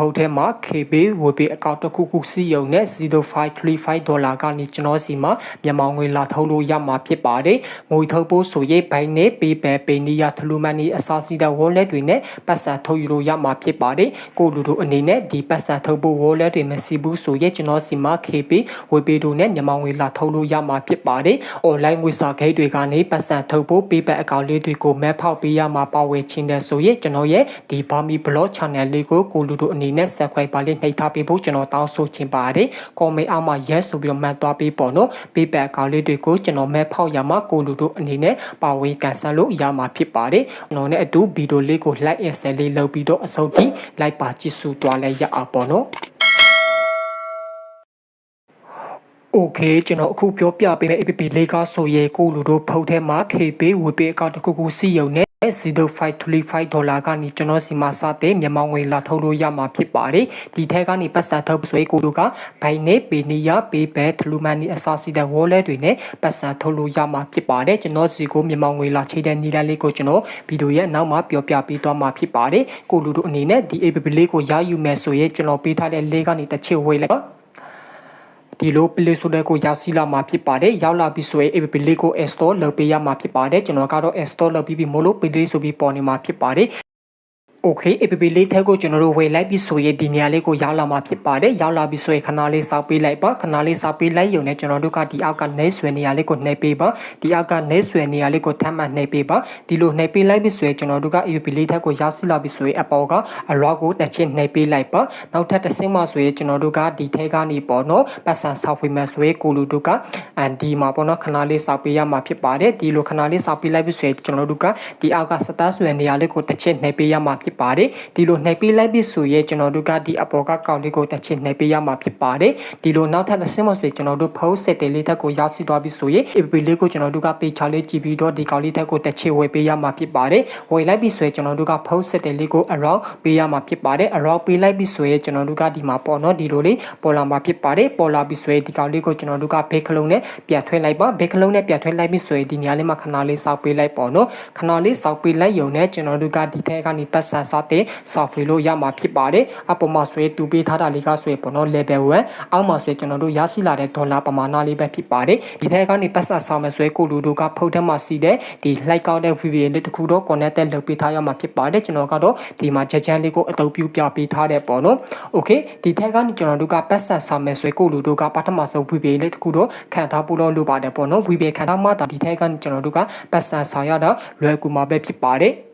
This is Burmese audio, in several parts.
ဖုတ်ထဲမှာ KB ဝေပေးအကောင့်တစ်ခုခုစီးရုံနဲ့0535ဒေါ်လာကနေကျွန်တော်စီမှာမြန်မာငွေလာထုတ်လို့ရမှာဖြစ်ပါတယ်ငွေထုတ်ဖို့ဆိုရင်ဘိုင်းနဲ့ PayPal ပေနီယာထလူမန်နီအစားစီးတဲ့ wallet တွေနဲ့ပတ်စံထုတ်ယူလို့ရမှာဖြစ်ပါတယ်ကိုလူတို့အနေနဲ့ဒီပတ်စံထုတ်ဖို့ wallet တွေမရှိဘူးဆိုရင်ကျွန်တော်စီမှာ KB ဝေပေးတို့နဲ့မြန်မာငွေလာထုတ်လို့ရမှာဖြစ်ပါတယ် online ငွေစာဂိတ်တွေကနေပတ်စံထုတ်ဖို့ PayPal အကောင့်လေးတွေကို map ဖောက်ပေးရမှာပါဝင်ချင်းတဲ့ဆိုရင်ကျွန်တော်ရဲ့ဒီ Bami blog channel လေးကိုကိုလူတို့အနေနဲ့ subscribe ပါလေးနှိပ်ထားပေးဖို့ကျွန်တော်တောင်းဆိုချင်ပါတယ်။ comment အောက်မှာ yes ဆိုပြီးတော့မှတ်သွားပေးပေါ့နော်။ PayPal အကောင့်လေးတွေကိုကျွန်တော် map ဖောက်ရမှာကိုလူတို့အနေနဲ့ပါဝင်ကန်ဆယ်လို့ရမှာဖြစ်ပါတယ်။ကျွန်တော်နဲ့အတူဗီဒီယိုလေးကို like and share လေးလုပ်ပြီးတော့အဆုံးထိ like ပါကြည့်စုသွားလဲရအောင်ပေါ့နော်။ Okay ကျွန်တော်အခုပြောပြပေးမယ့် APP လေးကဆိုရင်ကိုလူတို့ဖုတ်ထဲမှာ KB ဝေပေးအကောင့်တစ်ခုခုစီးရုံနဲ့ 0535ဒေါ်လာကနေကျွန်တော်စီမှာစတဲ့မြန်မာငွေလာထုတ်လို့ရမှာဖြစ်ပါတယ်ဒီထက်ကနေပတ်စံထုတ်ဆွေးကိုတို့ကဘိုင်နေပေနီယာပေဘဲထလူမန်နီအစားစီတဲ့ wallet တွေနဲ့ပတ်စံထုတ်လို့ရမှာဖြစ်ပါတယ်ကျွန်တော်စီကိုမြန်မာငွေလာချိတဲ့နီလာလေးကိုကျွန်တော်ဗီဒီယိုရဲ့နောက်မှာပြောပြပေးသွားမှာဖြစ်ပါတယ်ကိုလူတို့အနေနဲ့ဒီ app လေးကိုရယူမယ်ဆိုရင်ကျွန်တော်ပေးထားတဲ့ link ကနေတစ်ချက်ဝေးလိုက်ပါ ဒီလို Play Store ကိုရောက်စီလာမှာဖြစ်ပါတယ်ရောက်လာပြီဆိုရင် app လေးကို install လုပ်ပေးရမှာဖြစ်ပါတယ်ကျွန်တော်ကတော့ install လုပ်ပြီးပြီမို့လို့ Play ဆိုပြီးပေါ်နေမှာဖြစ်ပါတယ် Okay APP လေးထက်ကိုကျွန်တော်တို့ဝယ်လိုက်ပြီဆိုရင်ဒီနေရာလေးကိုရောက်လာမှာဖြစ်ပါတယ်ရောက်လာပြီဆိုရင်ခဏလေးစောက်ပေးလိုက်ပါခဏလေးစောက်ပေးလိုက်ရုံနဲ့ကျွန်တော်တို့ကဒီအောက်ကနေဆွဲနေရာလေးကိုနှိပ်ပေးပါဒီအောက်ကနေဆွဲနေရာလေးကိုထပ်မံနှိပ်ပေးပါဒီလိုနှိပ်ပေးလိုက်ပြီဆိုရင်ကျွန်တော်တို့က APP လေးထက်ကိုရောက်စီလာပြီဆိုရင်အပေါ်ကအရော့ကိုတစ်ချက်နှိပ်ပေးလိုက်ပါနောက်ထပ်တစ်ဆင့်မှဆိုရင်ကျွန်တော်တို့ကဒီထဲကနေပေါ့နော်ပတ်စံဆောက်ပေးမယ်ဆိုရင်ကိုလူတို့ကအန်ဒီမှာပေါ့နော်ခဏလေးစောက်ပေးရမှာဖြစ်ပါတယ်ဒီလိုခဏလေးစောက်ပေးလိုက်ပြီဆိုရင်ကျွန်တော်တို့ကဒီအောက်ကစတားဆွဲနေရာလေးကိုတစ်ချက်နှိပ်ပေးရမှာဖြစ်ပါတယ်ဒီလိုနှိပ်ပေးလိုက်ပြီဆိုရင်ကျွန်တော်တို့ကဒီအပေါ်ကကောင်လေးကိုတစ်ချက်နှိပ်ပေးရမှာဖြစ်ပါတယ်ဒီလိုနောက်ထပ်တစ်ဆင့်မှဆိုရင်ကျွန်တော်တို့ဖုန်းစက်တယ်လေးထက်ကိုရောက်စီသွားပြီဆိုရင် app လေးကိုကျွန်တော်တို့ကတေချာလေးကြည့်ပြီးတော့ဒီကောင်လေးထက်ကိုတစ်ချက်ဝယ်ပေးရမှာဖြစ်ပါတယ်ဝယ်လိုက်ပြီဆိုရင်ကျွန်တော်တို့ကဖုန်းစက်တယ်လေးကို around ပေးရမှာဖြစ်ပါတယ် around ပေးလိုက်ပြီဆိုရင်ကျွန်တော်တို့ကဒီမှာပေါ့နော်ဒီလိုလေးပေါ်လာမှာဖြစ်ပါတယ်ပေါ်လာပြီဆိုရင်ဒီကောင်လေးကိုကျွန်တော်တို့ကဘေးခလုံးနဲ့ပြန်ထွဲလိုက်ပါဘေးခလုံးနဲ့ပြန်ထွဲလိုက်ပြီဆိုရင်ဒီနေရာလေးမှာခဏလေးစောက်ပေးလိုက်ပေါ့နော်ခဏလေးစောက်ပေးလိုက်ယုံနဲ့ကျွန်တော်တို့ကဒီထဲကနေပတ်စံစတဲ့ software လို့ရမှာဖြစ်ပါတယ်အပေါ်မှာဆိုရင်တူပေးထားတာလေးကဆိုရင်ပေါ့နော် level 1အောက်မှာဆိုရင်ကျွန်တော်တို့ရရှိလာတဲ့ဒေါ်လာပမာဏလေးပဲဖြစ်ပါတယ်ဒီထဲကနေပတ်စံဆောင်မယ်ဆိုရင်ကိုလူတို့ကဖုတ်ထဲမှာစီတဲ့ဒီ like ကောက်တဲ့ video လေးတစ်ခုတော့ connected လုပ်ပေးထားရမှာဖြစ်ပါတယ်ကျွန်တော်ကတော့ဒီမှာချက်ချမ်းလေးကိုအသုံးပြုပြပေးထားတဲ့ပေါ့နော် okay ဒီထဲကနေကျွန်တော်တို့ကပတ်စံဆောင်မယ်ဆိုရင်ကိုလူတို့ကပထမဆုံး video လေးတစ်ခုတော့ခံထားဖို့တော့လိုပါတယ်ပေါ့နော် video ခံထားမှဒါဒီထဲကနေကျွန်တော်တို့ကပတ်စံဆောင်ရတာလွယ်ကူမှာပဲဖြစ်ပါတယ်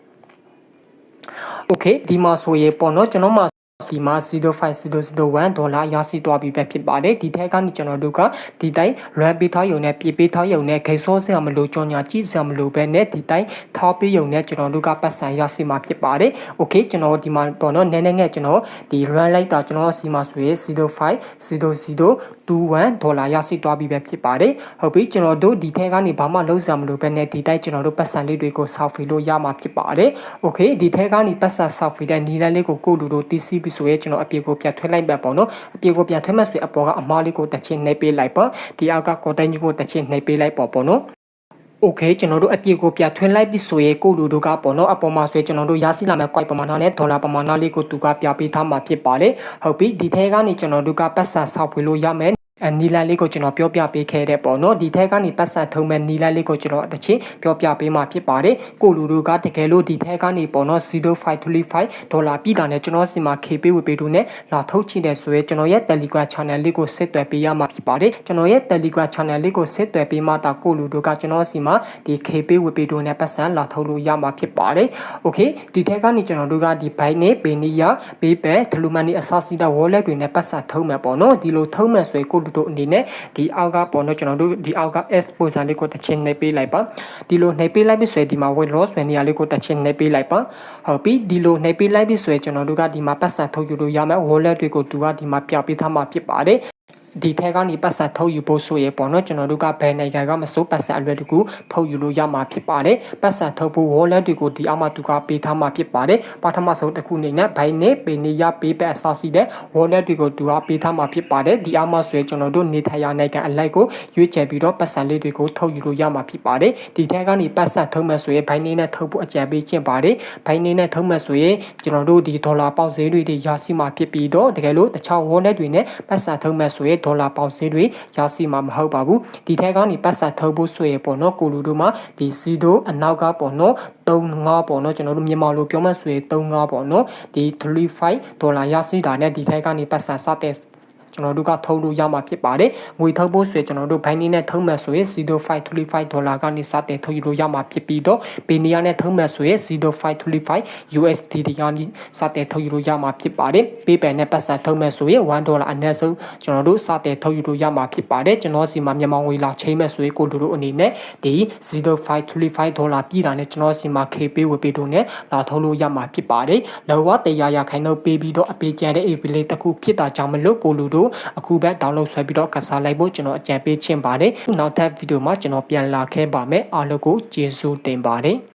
โอเคဒီမှာဆိုရင်ပေါ့နော်ကျွန်တော်မှာ ဒီမှာ05001ဒေါ်လာရရှိသွားပြီပဲဖြစ်ပါတယ်ဒီထက်ကနေကျွန်တော်တို့ကဒီတိုင်း run ပေးထားရုံနဲ့ပြပေးထားရုံနဲ့ဂိတ်ဆော့စရာမလိုကြောညာကြည့်စရာမလိုပဲနဲ့ဒီတိုင်းထားပေးရုံနဲ့ကျွန်တော်တို့ကပတ်စံရရှိမှာဖြစ်ပါတယ် okay ကျွန်တော်ဒီမှာပေါ့နော်နည်းနည်းငယ်ကျွန်တော်ဒီ run လိုက်တာကျွန်တော်စီမှာဆိုရင်050021ဒေါ်လာရရှိသွားပြီပဲဖြစ်ပါတယ်ဟုတ်ပြီကျွန်တော်တို့ဒီထက်ကနေဘာမှလုံးစရာမလိုပဲနဲ့ဒီတိုင်းကျွန်တော်တို့ပတ်စံလေးတွေကိုဆောက်ဖီလို့ရမှာဖြစ်ပါတယ် okay ဒီထက်ကနေပတ်စံဆောက်ဖီတဲ့နီးလန်းလေးကိုကိုလူတို့တီးစီးပြီဆိုရင်ကျွန်တော်အပြေကိုပြန်ထွဲလိုက်ပါပေါ့နော်အပြေကိုပြန်ထွဲမှဆိုရင်အပေါ်ကအမားလေးကိုတစ်ချင်းနှိပ်ပေးလိုက်ပါဒီအောက်ကကော်တိုင်းကြီးကိုတစ်ချင်းနှိပ်ပေးလိုက်ပေါ့ပေါ့နော်โอเคကျွန်တော်တို့အပြည့်ကိုပြထွင်းလိုက်ပြီဆိုရင်ကိုလူတို့ကပေါ့နော်အပေါ်မှာဆိုရင်ကျွန်တော်တို့ရရှိလာမယ့် coin ပမာဏနဲ့ဒေါ်လာပမာဏလေးကိုသူကပြပေးထားမှာဖြစ်ပါတယ်ဟုတ်ပြီဒီထဲကနေကျွန်တော်တို့ကပတ်စံဆောက်ဖွေလို့ရမယ် အနီလာလေးကိုကျွန်တော်ပြောပြပေးခဲ့တဲ့ပေါ့နော်ဒီထက်ကနေပတ်စံထုံးမဲ့နီလာလေးကိုကျွန်တော်တစ်ချင်းပြောပြပေးမှာဖြစ်ပါတယ်ကိုလူတို့ကတကယ်လို့ဒီထက်ကနေပေါ့နော်0535ဒေါ်လာပြည်တာနဲ့ကျွန်တော်စီမှာ KP ဝေပေးလို့နဲ့လာထုတ်ချင်တယ်ဆိုရင်ကျွန်တော်ရဲ့ Telegram Channel လေးကိုဆက်သွယ်ပေးရမှာဖြစ်ပါတယ်ကျွန်တော်ရဲ့ Telegram Channel လေးကိုဆက်သွယ်ပေးမှတာကိုလူတို့ကကျွန်တော်စီမှာဒီ KP ဝေပေးလို့နဲ့ပတ်စံလာထုတ်လို့ရမှာဖြစ်ပါတယ် Okay ဒီထက်ကနေကျွန်တော်တို့ကဒီ Buy နဲ့ Pay နီးရ Pay ပဲ Dlumani အစားစီးတဲ့ wallet တွေနဲ့ပတ်စံထုံးမယ်ပေါ့နော်ဒီလိုထုံးမယ်ဆိုရင်ကိုလူတို့အနေနဲ့ဒီအောက်ကပေါ့နော်ကျွန်တော်တို့ဒီအောက်က S ပုံစံလေးကိုတစ်ချင်းနှိပ်ပေးလိုက်ပါဒီလိုနှိပ်ပေးလိုက်ပြီဆိုရင်ဒီမှာ weight loss ဝင်နေရာလေးကိုတစ်ချင်းနှိပ်ပေးလိုက်ပါဟုတ်ပြီဒီလိုနှိပ်ပေးလိုက်ပြီဆိုရင်ကျွန်တော်တို့ကဒီမှာပတ်စံထုတ်ယူလို့ရမယ် wallet တွေကိုသူကဒီမှာပြပေးထားမှာဖြစ်ပါတယ် ဒီထဲကနေပတ်စံထုတ်ယူဖို့ဆိုရင်ပေါ့နော်ကျွန်တော်တို့ကဘယ်နိုင်ငံကမစိုးပတ်စံအလွယ်တကူထုတ်ယူလို့ရမှာဖြစ်ပါတယ်ပတ်စံထုတ်ဖို့ wallet တွေကိုဒီအမှသူကပေးထားမှာဖြစ်ပါတယ်ပထမဆုံးတစ်ခုအနေနဲ့ဘိုင်နေပေနေရပေးပတ်အစားစီတဲ့ wallet တွေကိုသူကပေးထားမှာဖြစ်ပါတယ်ဒီအမှဆိုရင်ကျွန်တော်တို့နေထိုင်ရာနိုင်ငံအလိုက်ကိုရွေးချယ်ပြီးတော့ပတ်စံလေးတွေကိုထုတ်ယူလို့ရမှာဖြစ်ပါတယ်ဒီထဲကနေပတ်စံထုတ်မဲ့ဆိုရင်ဘိုင်နေနဲ့ထုတ်ဖို့အကြံပေးခြင်းပါတယ်ဘိုင်နေနဲ့ထုတ်မဲ့ဆိုရင်ကျွန်တော်တို့ဒီဒေါ်လာပေါက်ဈေးတွေရရှိမှာဖြစ်ပြီးတော့တကယ်လို့တခြား wallet တွေနဲ့ပတ်စံထုတ်မဲ့ဆိုရင်ဒေါ်လာပေါက်ဈေးတွေရရှိမှာမဟုတ်ပါဘူးဒီထဲကနေပတ်စံထုတ်ဖို့ဆိုရင်ပေါ့နော်ကိုလူတို့မှာဒီစီဒိုအနောက်ကပေါ့နော်35ပေါ့နော်ကျွန်တော်တို့မြန်မာလိုပြောမှဆိုရင်35ပေါ့နော်ဒီ35ဒေါ်လာရရှိတာနဲ့ဒီထဲကနေပတ်စံစတဲ့ ကျွန်တော်တို့ကထုတ်လို့ရမှာဖြစ်ပါတယ်ငွေထုတ်ဖို့ဆိုရင်ကျွန်တော်တို့ဘိုင်းနေနဲ့ထုတ်မှဆိုရင်0535ဒေါ်လာကနေစတင်ထုတ်ယူလို့ရမှာဖြစ်ပြီးတော့ပီနီယာနဲ့ထုတ်မှဆိုရင်0535 USD ဒီကနေစတင်ထုတ်ယူလို့ရမှာဖြစ်ပါတယ်ပေးပယ်နဲ့ပတ်စံထုတ်မှဆိုရင်1ဒေါ်လာအနည်းဆုံးကျွန်တော်တို့စတင်ထုတ်ယူလို့ရမှာဖြစ်ပါတယ်ကျွန်တော်စီမှာမြန်မာငွေလာချိန်မဲ့ဆိုရင်ကိုတို့တို့အနေနဲ့ဒီ0535ဒေါ်လာပြည်တာနဲ့ကျွန်တော်စီမှာ KP ဝယ်ပေးလို့နဲ့လာထုတ်လို့ရမှာဖြစ်ပါတယ်လောကတရားရခိုင်တော့ပေးပြီးတော့အပေးကျန်တဲ့ AP လေးတစ်ခုဖြစ်တာကြောင့်မလို့ကိုလူတို့အခုပဲ download ဆွဲပြီးတော့ကစားလိုက်ဖို့ကျွန်တော်အကြံပေးချင်ပါတယ်နောက်ထပ်ဗီဒီယိုမှာကျွန်တော်ပြန်လာခဲ့ပါမယ်အားလုံးကိုကျေးဇူးတင်ပါတယ်